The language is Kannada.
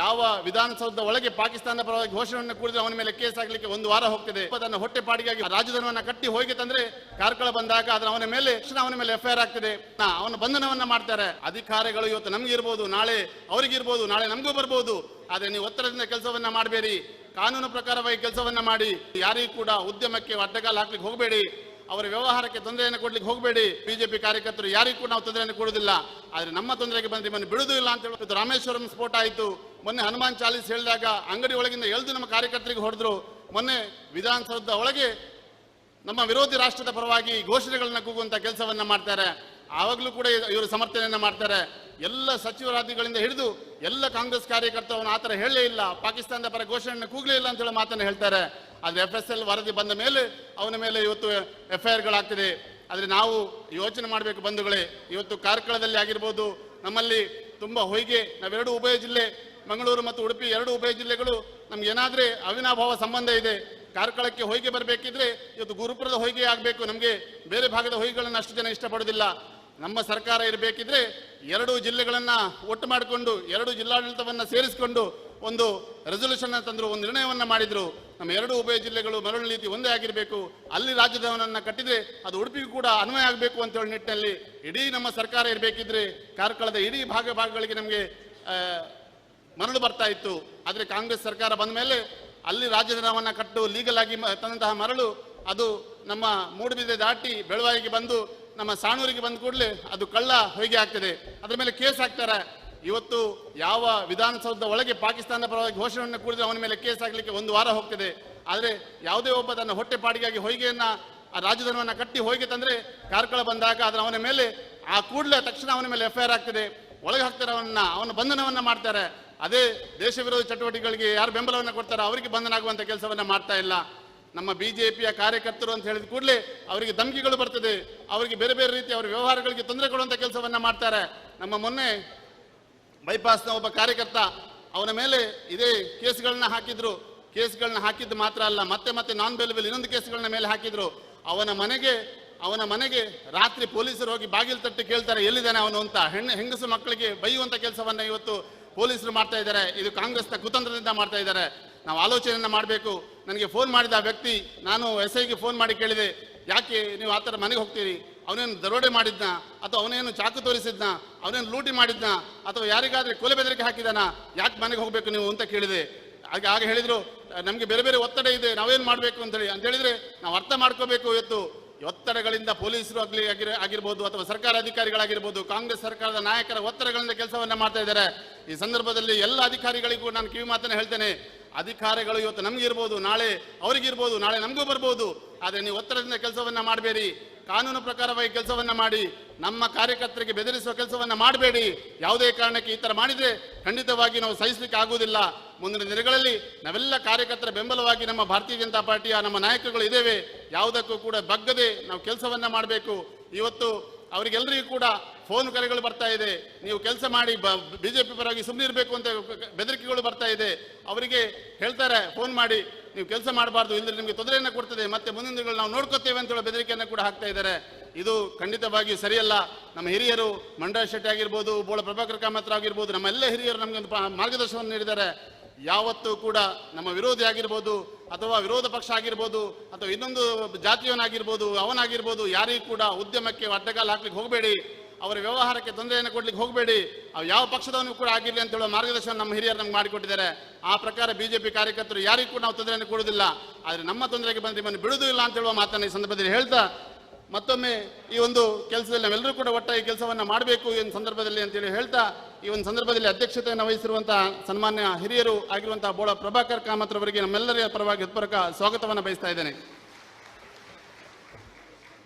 ಯಾವ ವಿಧಾನಸೌಧದ ಒಳಗೆ ಪಾಕಿಸ್ತಾನದ ಪರವಾಗಿ ಘೋಷಣೆಯನ್ನು ಕೂಡಿದ್ರೆ ಅವನ ಮೇಲೆ ಕೇಸ್ ಆಗಲಿಕ್ಕೆ ಒಂದು ವಾರ ಹೋಗ್ತಿದೆ. ತನ್ನ ಹೊಟ್ಟೆ ಪಾಡಿಗಾಗಿ ರಾಜಧನವನ್ನ ಕಟ್ಟಿ ಹೋಗಿ ತಂದ್ರೆ ಕಾರ್ಕಳ ಬಂದಾಗ ಅದ್ರ ಅವನ ಮೇಲೆ, ತಕ್ಷಣ ಅವನ ಮೇಲೆ ಎಫ್ಐಆರ್ ಆಗ್ತದೆ. ಅವನ ಬಂಧನವನ್ನ ಮಾಡ್ತಾರೆ. ಅಧಿಕಾರಿಗಳು ಇವತ್ತು ನಮ್ಗೆ ಇರ್ಬೋದು, ನಾಳೆ ಅವರಿಗಿರ್ಬೋದು ನಾಳೆ ನಮಗೂ ಬರ್ಬೋದು. ಆದ್ರೆ ನೀವು ಒತ್ತಡದಿಂದ ಕೆಲಸವನ್ನ ಮಾಡಬೇಡಿ. ಕಾನೂನು ಪ್ರಕಾರವಾಗಿ ಕೆಲಸವನ್ನ ಮಾಡಿ. ಯಾರಿಗೂ ಕೂಡ ಉದ್ಯಮಕ್ಕೆ ಅಡ್ಡಗಾಲ ಹಾಕ್ಲಿಕ್ಕೆ ಹೋಗಬೇಡಿ. ಅವರ ವ್ಯವಹಾರಕ್ಕೆ ತೊಂದರೆಯನ್ನು ಕೊಡ್ಲಿಕ್ಕೆ ಹೋಗಬೇಡಿ. ಬಿಜೆಪಿ ಕಾರ್ಯಕರ್ತರು ಯಾರಿಗೂ ಕೂಡ ನಾವು ತೊಂದರೆಯನ್ನು ಕೊಡುವುದಿಲ್ಲ. ಆದರೆ ನಮ್ಮ ತೊಂದರೆಗೆ ಬಂದು ನಿಮ್ಮನ್ನು ಬಿಡುವುದಿಲ್ಲ ಅಂತ ಹೇಳಿ ರಾಮೇಶ್ವರಂ ಸ್ಫೋಟ ಆಯಿತು. ಮೊನ್ನೆ ಹನುಮಾನ್ ಚಾಲೀಸ್ ಹೇಳಿದಾಗ ಅಂಗಡಿ ಒಳಗಿಂದ ಎಳೆದು ನಮ್ಮ ಕಾರ್ಯಕರ್ತರಿಗೆ ಹೊಡೆದ್ರು. ಮೊನ್ನೆ ವಿಧಾನಸೌಧದ ಒಳಗೆ ನಮ್ಮ ವಿರೋಧಿ ರಾಷ್ಟ್ರದ ಪರವಾಗಿ ಘೋಷಣೆಗಳನ್ನ ಕೂಗುವಂತ ಕೆಲಸವನ್ನ ಮಾಡ್ತಾರೆ. ಆವಾಗಲೂ ಕೂಡ ಇವರು ಸಮರ್ಥನೆಯನ್ನ ಮಾಡ್ತಾರೆ. ಎಲ್ಲ ಸಚಿವರಾದಿಗಳಿಂದ ಹಿಡಿದು ಎಲ್ಲ ಕಾಂಗ್ರೆಸ್ ಕಾರ್ಯಕರ್ತರು ಅವನು ಆತರ ಹೇಳಲೇ ಇಲ್ಲ. ಪಾಕಿಸ್ತಾನದ ಪರ ಘೋಷಣೆಯನ್ನು ಕೂಗಲೇ ಇಲ್ಲ ಅಂತ ಹೇಳಿ ಮಾತನ್ನ ಹೇಳ್ತಾರೆ. ಆದ್ರೆ ಎಫ್ ಎಸ್ ಎಲ್ ವರದಿ ಬಂದ ಮೇಲೆ ಅವನ ಮೇಲೆ ಇವತ್ತು ಎಫ್ ಐ ಆರ್ಗಳಾಗ್ತಿದೆ ಆದರೆ ನಾವು ಯೋಚನೆ ಮಾಡಬೇಕು ಬಂಧುಗಳೇ, ಇವತ್ತು ಕಾರ್ಕಳದಲ್ಲಿ ಆಗಿರ್ಬೋದು, ನಮ್ಮಲ್ಲಿ ತುಂಬ ಹೊಯ್ಗೆ, ನಾವೆರಡು ಉಭಯ ಜಿಲ್ಲೆ, ಮಂಗಳೂರು ಮತ್ತು ಉಡುಪಿ ಎರಡು ಉಭಯ ಜಿಲ್ಲೆಗಳು ನಮ್ಗೆ ಏನಾದರೆ ಅವಿನಾಭಾವ ಸಂಬಂಧ ಇದೆ. ಕಾರ್ಕಳಕ್ಕೆ ಹೊಯ್ಗೆ ಬರಬೇಕಿದ್ರೆ ಇವತ್ತು ಗುರುಪುರದ ಹೊಯ್ಗೆ ಆಗಬೇಕು. ನಮಗೆ ಬೇರೆ ಭಾಗದ ಹೊಯ್ಗೆಗಳನ್ನು ಅಷ್ಟು ಜನ ಇಷ್ಟಪಡೋದಿಲ್ಲ. ನಮ್ಮ ಸರ್ಕಾರ ಇರಬೇಕಿದ್ರೆ ಎರಡು ಜಿಲ್ಲೆಗಳನ್ನು ಒಟ್ಟು ಮಾಡಿಕೊಂಡು, ಎರಡು ಜಿಲ್ಲಾಡಳಿತವನ್ನು ಸೇರಿಸಿಕೊಂಡು ಒಂದು ರೆಸೊಲ್ಯೂಷನ್ ತಂದರು, ಒಂದು ನಿರ್ಣಯವನ್ನು ಮಾಡಿದರು. ನಮ್ಮ ಎರಡು ಉಭಯ ಜಿಲ್ಲೆಗಳು ಮರಳು ನೀತಿ ಒಂದೇ ಆಗಿರಬೇಕು. ಅಲ್ಲಿ ರಾಜ್ಯದವನನ್ನು ಕಟ್ಟಿದ್ರೆ ಅದು ಉಡುಪಿಗೂ ಕೂಡ ಅನ್ವಯ ಆಗಬೇಕು ಅಂತ ಹೇಳಿ ನಿಟ್ಟಿನಲ್ಲಿ ಇಡೀ ನಮ್ಮ ಸರ್ಕಾರ ಇರಬೇಕಿದ್ರೆ ಕಾರ್ಕಳದ ಇಡೀ ಭಾಗ ಭಾಗಗಳಿಗೆ ನಮಗೆ ಮರಳು ಬರ್ತಾ ಇತ್ತು. ಆದರೆ ಕಾಂಗ್ರೆಸ್ ಸರ್ಕಾರ ಬಂದ ಮೇಲೆ ಅಲ್ಲಿ ರಾಜಧಾನವನ್ನು ಕಟ್ಟು ಲೀಗಲ್ ಆಗಿ ತಂದಂತಹ ಮರಳು, ಅದು ನಮ್ಮ ಮೂಡುಬಿದ್ರೆ ದಾಟಿ ಬೆಳವಾಯಿಗೆ ಬಂದು ನಮ್ಮ ಸಾಣೂರಿಗೆ ಬಂದ ಕೂಡಲೇ ಅದು ಕಳ್ಳ ಹೊಯ್ಗೆ ಆಗ್ತದೆ. ಅದರ ಮೇಲೆ ಕೇಸ್ ಹಾಕ್ತಾರೆ. ಇವತ್ತು ಯಾವ ವಿಧಾನಸೌಧದ ಒಳಗೆ ಪಾಕಿಸ್ತಾನದ ಪರವಾಗಿ ಘೋಷಣೆಯನ್ನು ಕೂಡಿದ್ರೆ ಅವನ ಮೇಲೆ ಕೇಸ್ ಆಗಲಿಕ್ಕೆ ಒಂದು ವಾರ ಹೋಗ್ತದೆ. ಆದರೆ ಯಾವುದೇ ಒಬ್ಬ ತನ್ನ ಹೊಟ್ಟೆ ಪಾಡಿಗಾಗಿ ಹೊಯ್ಗೆಯನ್ನ, ಆ ರಾಜಧನವನ್ನು ಕಟ್ಟಿ ಹೋಗಿ ತಂದರೆ ಕಾರ್ಕಳ ಬಂದಾಗ ಅದರ ಅವನ ಮೇಲೆ, ಆ ಕೂಡಲೇ ತಕ್ಷಣ ಅವನ ಮೇಲೆ ಎಫ್ ಆಗ್ತದೆ. ಒಳಗೆ ಹಾಕ್ತಾರೆ ಅವನ ಬಂಧನವನ್ನ ಮಾಡ್ತಾರೆ. ಅದೇ ದೇಶ ವಿರೋಧಿ ಚಟುವಟಿಕೆಗಳಿಗೆ ಯಾರು ಬೆಂಬಲವನ್ನು ಕೊಡ್ತಾರೋ ಅವರಿಗೆ ಬಂಧನ ಆಗುವಂಥ ಕೆಲಸವನ್ನ ಮಾಡ್ತಾ ಇಲ್ಲ. ನಮ್ಮ ಬಿ ಜೆ ಪಿಯ ಕಾರ್ಯಕರ್ತರು ಅಂತ ಹೇಳಿದ ಕೂಡಲೇ ಅವರಿಗೆ ಧಮಕಿಗಳು ಬರ್ತದೆ. ಅವರಿಗೆ ಬೇರೆ ಬೇರೆ ರೀತಿ ಅವರ ವ್ಯವಹಾರಗಳಿಗೆ ತೊಂದರೆ ಕೊಡುವಂಥ ಕೆಲಸವನ್ನು ಮಾಡ್ತಾರೆ. ನಮ್ಮ ಮೊನ್ನೆ ಬೈಪಾಸ್ನ ಒಬ್ಬ ಕಾರ್ಯಕರ್ತ ಅವನ ಮೇಲೆ ಇದೇ ಕೇಸ್ಗಳನ್ನ ಹಾಕಿದ್ರು. ಕೇಸ್ಗಳನ್ನ ಹಾಕಿದ್ದು ಮಾತ್ರ ಅಲ್ಲ, ಮತ್ತೆ ಮತ್ತೆ ನಾನ್ ಬೆಲೆಬಲ್ ಇನ್ನೊಂದು ಕೇಸ್ಗಳನ್ನ ಮೇಲೆ ಹಾಕಿದ್ರು. ಅವನ ಮನೆಗೆ ಅವನ ಮನೆಗೆ ರಾತ್ರಿ ಪೊಲೀಸರು ಹೋಗಿ ಬಾಗಿಲು ತಟ್ಟಿ ಕೇಳ್ತಾರೆ, ಎಲ್ಲಿದ್ದಾನೆ ಅವನು ಅಂತ. ಹೆಣ್ಣು ಹೆಂಗಸು ಮಕ್ಕಳಿಗೆ ಬೈಯುವಂಥ ಕೆಲಸವನ್ನ ಇವತ್ತು ಪೊಲೀಸರು ಮಾಡ್ತಾ ಇದ್ದಾರೆ. ಇದು ಕಾಂಗ್ರೆಸ್ನ ಕುತಂತ್ರದಿಂದ ಮಾಡ್ತಾ ಇದ್ದಾರೆ. ನಾವು ಆಲೋಚನೆಯನ್ನು ಮಾಡಬೇಕು. ನನಗೆ ಫೋನ್ ಮಾಡಿದ ವ್ಯಕ್ತಿ, ನಾನು ಎಸ್ ಐಗೆ ಫೋನ್ ಮಾಡಿ ಕೇಳಿದೆ. ಯಾಕೆ ನೀವು ಆ ಥರ ಮನೆಗೆ ಹೋಗ್ತೀರಿ? ಅವನೇನು ದರೋಡೆ ಮಾಡಿದ್ನ ಅಥವಾ ಅವನೇನು ಚಾಕು ತೋರಿಸಿದ್ನ, ಅವನೇನು ಲೂಟಿ ಮಾಡಿದ್ನ ಅಥವಾ ಯಾರಿಗಾದ್ರೆ ಕೊಲೆ ಬೆದರಿಕೆ ಹಾಕಿದಾನ, ಯಾಕೆ ಮನೆಗೆ ಹೋಗ್ಬೇಕು ನೀವು ಅಂತ ಕೇಳಿದೆ. ಹಾಗೆ ಆಗ ಹೇಳಿದ್ರು, ನಮಗೆ ಬೇರೆ ಬೇರೆ ಒತ್ತಡ ಇದೆ, ನಾವೇನು ಮಾಡಬೇಕು ಅಂತ ಹೇಳಿ ಅಂತ ಹೇಳಿದ್ರೆ, ನಾವು ಅರ್ಥ ಮಾಡ್ಕೋಬೇಕು ಇವತ್ತು. ಒತ್ತಡಗಳಿಂದ ಪೊಲೀಸರು ಆಗಲಿ, ಆಗಿರ, ಆಗಿರ್ಬೋದು ಅಥವಾ ಸರ್ಕಾರ ಅಧಿಕಾರಿಗಳಾಗಿರ್ಬೋದು, ಕಾಂಗ್ರೆಸ್ ಸರ್ಕಾರದ ನಾಯಕರ ಒತ್ತಡಗಳಿಂದ ಕೆಲಸವನ್ನ ಮಾಡ್ತಾ ಇದ್ದಾರೆ. ಈ ಸಂದರ್ಭದಲ್ಲಿ ಎಲ್ಲ ಅಧಿಕಾರಿಗಳಿಗೂ ನಾನು ಕಿವಿ ಮಾತನ್ನ ಹೇಳ್ತೇನೆ. ಅಧಿಕಾರಿಗಳು ಇವತ್ತು ನಮಗಿರ್ಬೋದು ನಾಳೆ ಅವರಿಗಿರ್ಬೋದು, ನಾಳೆ ನಮಗೂ ಬರ್ಬೋದು. ಆದರೆ ನೀವು ಒತ್ತಡದಿಂದ ಕೆಲಸವನ್ನ ಮಾಡಬೇಡಿ. ಕಾನೂನು ಪ್ರಕಾರವಾಗಿ ಕೆಲಸವನ್ನ ಮಾಡಿ, ನಮ್ಮ ಕಾರ್ಯಕರ್ತರಿಗೆ ಬೆದರಿಸುವ ಕೆಲಸವನ್ನ ಮಾಡಬೇಡಿ. ಯಾವುದೇ ಕಾರಣಕ್ಕೆ ಈ ತರ ಮಾಡಿದ್ರೆ ಖಂಡಿತವಾಗಿ ನಾವು ಸಹಿಸಲಿಕ್ಕೆ ಆಗುವುದಿಲ್ಲ. ಮುಂದಿನ ದಿನಗಳಲ್ಲಿ ನಾವೆಲ್ಲ ಕಾರ್ಯಕರ್ತರ ಬೆಂಬಲವಾಗಿ ನಮ್ಮ ಭಾರತೀಯ ಜನತಾ ಪಾರ್ಟಿಯ ನಮ್ಮ ನಾಯಕರುಗಳು ಇದ್ದೇವೆ. ಯಾವುದಕ್ಕೂ ಕೂಡ ಬಗ್ಗದೆ ನಾವು ಕೆಲಸವನ್ನ ಮಾಡಬೇಕು. ಇವತ್ತು ಅವರಿಗೆಲ್ಲರಿಗೂ ಕೂಡ ಫೋನ್ ಕರೆಗಳು ಬರ್ತಾ ಇದೆ. ನೀವು ಕೆಲಸ ಮಾಡಿ ಬಿಜೆಪಿ ಪರವಾಗಿ ಸುಮ್ಮನೆ ಇರಬೇಕು ಅಂತ ಬೆದರಿಕೆಗಳು ಬರ್ತಾ ಇದೆ. ಅವರಿಗೆ ಹೇಳ್ತಾರೆ, ಫೋನ್ ಮಾಡಿ. ನೀವು ಕೆಲಸ ಮಾಡಬಾರ್ದು ಇಲ್ಲದ್ರೆ ನಿಮಗೆ ತೊಂದರೆಯನ್ನು ಕೊಡ್ತದೆ. ಮತ್ತೆ ಮುಂದಿನ ದಿನಗಳು ನಾವು ನೋಡ್ಕೋತೇವೆ ಅಂತ ಹೇಳಿ ಬೆದರಿಕೆಯನ್ನು ಕೂಡ ಹಾಕ್ತಾ ಇದ್ದಾರೆ. ಇದು ಖಂಡಿತವಾಗಿಯೂ ಸರಿಯಲ್ಲ. ನಮ್ಮ ಹಿರಿಯರು ಮಂಡಳ ಶೆಟ್ಟಿ ಆಗಿರ್ಬೋದು, ಬೋಳ ಪ್ರಭಾಕರ್ ಕಾಮತ್ರ ಆಗಿರ್ಬೋದು ನಮ್ಮ ಎಲ್ಲ ಹಿರಿಯರು ನಮಗೆ ಒಂದು ಮಾರ್ಗದರ್ಶನವನ್ನು ನೀಡಿದ್ದಾರೆ. ಯಾವತ್ತೂ ಕೂಡ ನಮ್ಮ ವಿರೋಧಿ ಆಗಿರ್ಬೋದು, ಅಥವಾ ವಿರೋಧ ಪಕ್ಷ ಆಗಿರ್ಬೋದು, ಅಥವಾ ಇನ್ನೊಂದು ಜಾತಿಯವನಾಗಿರ್ಬೋದು, ಅವನಾಗಿರ್ಬೋದು, ಯಾರಿಗೂ ಕೂಡ ಉದ್ಯಮಕ್ಕೆ ಅಡ್ಡಗಾಲ ಹಾಕ್ಲಿಕ್ಕೆ ಹೋಗಬೇಡಿ. ಅವರ ವ್ಯವಹಾರಕ್ಕೆ ತೊಂದರೆಯನ್ನು ಕೊಡ್ಲಿಕ್ಕೆ ಹೋಗಬೇಡಿ. ಅವು ಯಾವ ಪಕ್ಷದವನು ಕೂಡ ಆಗಿರಲಿ ಅಂತ ಹೇಳೋ ಮಾರ್ಗದರ್ಶನ ನಮ್ಮ ಹಿರಿಯರು ನಮ್ಗೆ ಮಾಡಿಕೊಟ್ಟಿದ್ದಾರೆ. ಆ ಪ್ರಕಾರ ಬಿಜೆಪಿ ಕಾರ್ಯಕರ್ತರು ಯಾರಿಗೂ ಕೂಡ ನಾವು ತೊಂದರೆಯನ್ನು ಕೊಡುವುದಿಲ್ಲ. ಆದರೆ ನಮ್ಮ ತೊಂದರೆಗೆ ಬಂದು ನಿಮ್ಮನ್ನು ಬಿಡುವುದಿಲ್ಲ ಅಂತ ಹೇಳುವ ಮಾತನ್ನು ಈ ಸಂದರ್ಭದಲ್ಲಿ ಹೇಳ್ತಾ, ಮತ್ತೊಮ್ಮೆ ಈ ಒಂದು ಕೆಲಸದಲ್ಲಿ ನಾವೆಲ್ಲರೂ ಕೂಡ ಒಟ್ಟಾಗಿ ಕೆಲಸವನ್ನ ಮಾಡಬೇಕು ಈ ಒಂದು ಸಂದರ್ಭದಲ್ಲಿ ಅಂತೇಳಿ ಹೇಳ್ತಾ, ಈ ಒಂದು ಸಂದರ್ಭದಲ್ಲಿ ಅಧ್ಯಕ್ಷತೆಯನ್ನು ವಹಿಸಿರುವಂತಹ ಸನ್ಮಾನ್ಯ ಹಿರಿಯರು ಆಗಿರುವಂತಹ ಬೋಳ ಪ್ರಭಾಕರ್ ಕಾಮತ್ ಅವರಿಗೆ ನಮ್ಮೆಲ್ಲರ ಪರವಾಗಿ ಹೃತ್ಪೂರ್ವಕ ಸ್ವಾಗತವನ್ನು ಬಯಸ್ತಾ ಇದ್ದೇನೆ.